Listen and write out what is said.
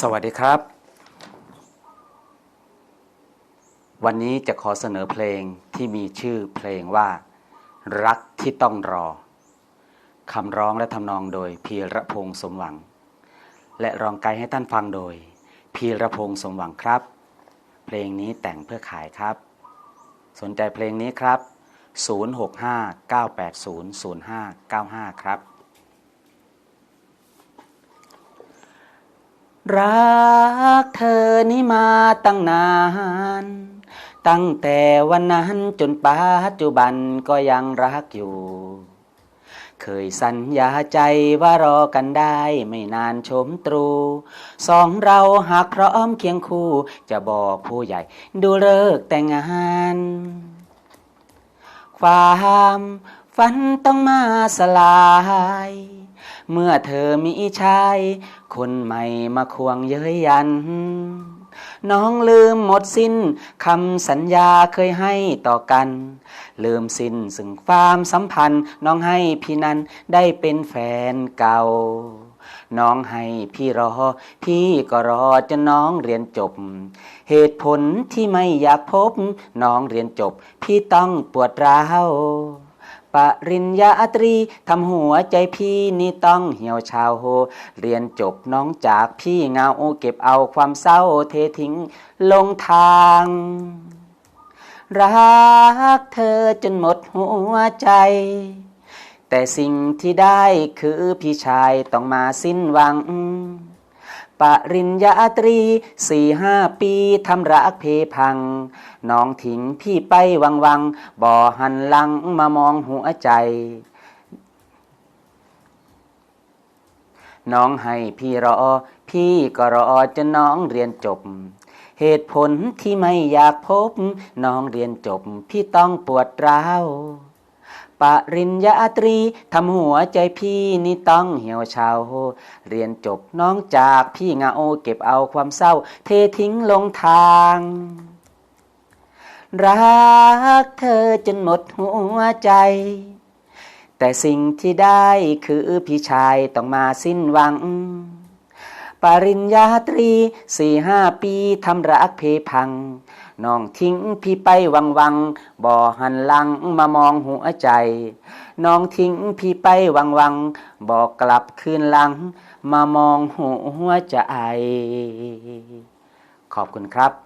สวัสดีครับ วันนี้จะขอเสนอเพลงที่มีชื่อเพลงว่า รักที่ต้องรอคำร้องและทำนองโดยพีระพงษ์สมหวัง และร้องไกด์ให้ท่านฟังโดยพีระพงษ์สมหวังครับ เพลงนี้แต่งเพื่อขายครับ สนใจเพลงนี้ครับ 0659800595 ครับ รักเธอนี้มาตั้งนาน ตั้งแต่วันนั้นจนปัจจุบันก็ยังรักอยู่ เคยสัญญาใจว่ารอกันได้ไม่นานชมตรู สองเราหากพร้อมเคียงคู่ จะบอกผู้ใหญ่ ดูเลิกแต่งงาน ความ ฝันต้องมาสลาย เมื่อเธอมีชาย คนใหม่มาควงเย้ยยัน น้องลืมหมดสิ้นคำสัญญาเคยให้ต่อกัน ลืมสิ้นซึ่งความสัมพันธ์ น้องให้พี่นั้นได้เป็นแฟนเก่า น้องให้พี่รอ พี่ก็รอจนน้องเรียนจบ เหตุผลที่ไม่อยากพบ น้องเรียนจบ พี่ต้องปวดร้าว ปริญญาตรีทำหัวใจพี่นี่ต้องเหี่ยวเฉาเรียนจบน้องจากพี่เงาเก็บเอาความเศร้าเททิ้งลงทางรักเธอจนหมดหัวใจ แต่สิ่งที่ได้คือพี่ชายต้องมาสิ้นหวัง ปริญญาตรีสี่ห้าปีทำรักเพพัง น้องทิ้งพี่ไปวังวัง บ่อหันหลังมามองหัวใจ น้องให้พี่รอ พี่ก็รอจนน้องเรียนจบ เหตุผลที่ไม่อยากพบ น้องเรียนจบ พี่ต้องปวดร้าว ปริญญาตรีทำหัวใจพี่นี่ต้องเหี่ยวเฉาเรียนจบน้องจากพี่เหงาเก็บเอาความเศร้า เททิ้งลงทางรักเธอจนหมดหัวใจ แต่สิ่งที่ได้คือพี่ชายต้องมาสิ้นหวัง ปริญญาตรีสี่ห้าปีทำรักเพพัง น้องทิ้งพี่ไปวังวังบ่หันหลังมามองหัวใจ น้องทิ้งพี่ไปวังวังบอกกลับคืนหลัง มามองหัวใจ ขอบคุณครับ